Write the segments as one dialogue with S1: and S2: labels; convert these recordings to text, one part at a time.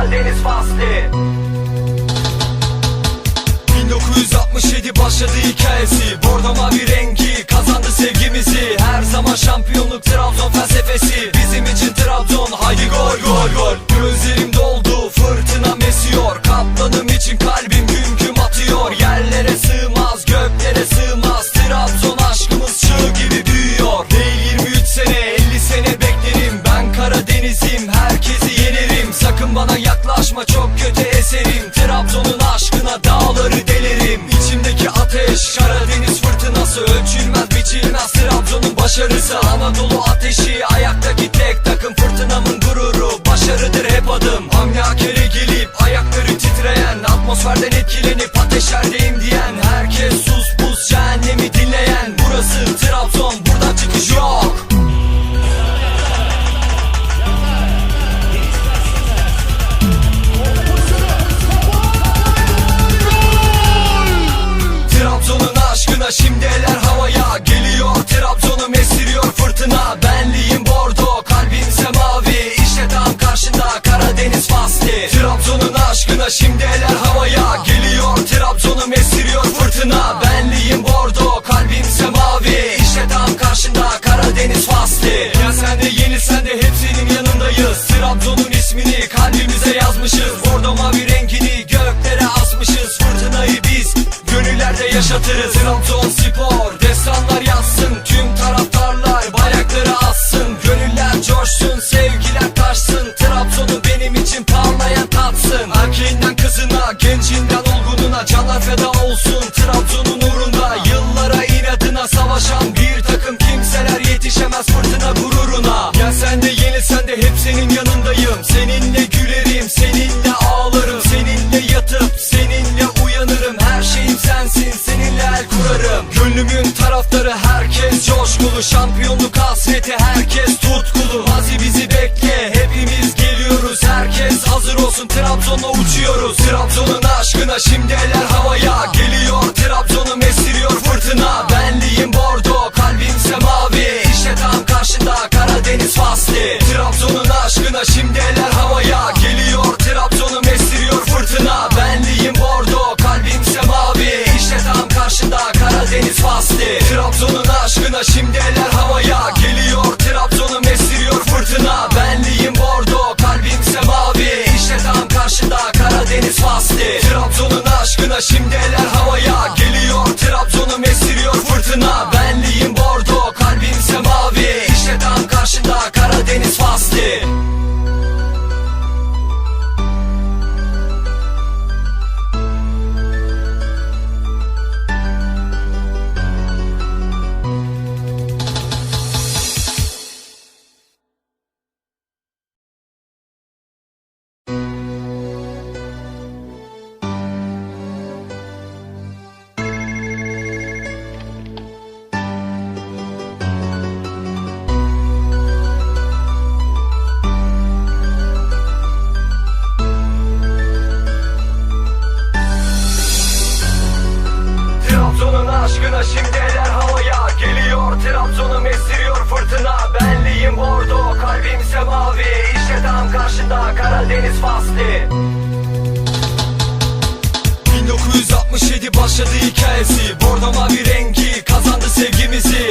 S1: Özel Deniz Faslı
S2: 1967 başladı hikayesi. Bordo mavi rengi kazandı sevgimizi. Her zaman şampiyonluk Trabzon felsefesi. Bizim için Trabzon haydi gol gol gol. Gözlerim doldu ama çok kötü eserim. Trabzon'un aşkına dağları delerim. İçimdeki ateş Karadeniz fırtınası Ölçülmez biçilmez. Trabzon'un başarısı Sonra şimdi eller havaya Geliyor Trabzon'um esiriyor fırtına. Benliğim bordo kalbimse mavi İşte tam karşında Karadeniz fasli. Trabzon'un aşkına şimdi eller havaya Geliyor Trabzon'um esiriyor fırtına. Benliğim bordo kalbimse mavi İşte tam karşında Karadeniz fasli. Ya sen de yeni sen de hepsinin yanındayız. Trabzon'un ismini kalbimize yazmışız. Bordo mavi rengini göklere asmışız. Fırtınayı biz Köylerde yaşatırız. Trabzon spor Destanlar coşkulu Şampiyonluk hasreti herkes tutkulu. Hazi bizi Asya mavi işte tam karşında Karadeniz fasli. 1967 başladı hikayesi. Bordo mavi rengi kazandı sevgimizi.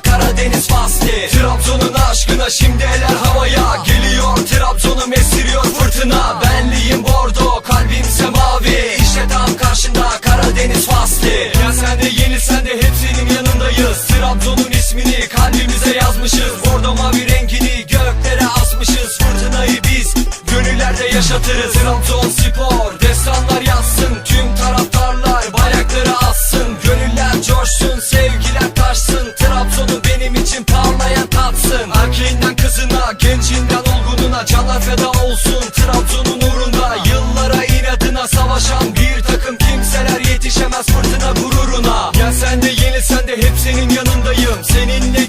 S2: Karadeniz faslı Trabzon'un aşkına şimdi eller İçin parlayan tatsın. Erkeğinden kızına gencinden olgununa Canlar feda olsun. Trabzon'un uğrunda Yıllara inadına savaşan bir takım kimseler Yetişemez fırtına gururuna. Gel sen de yenilsen de hep senin yanındayım. Seninle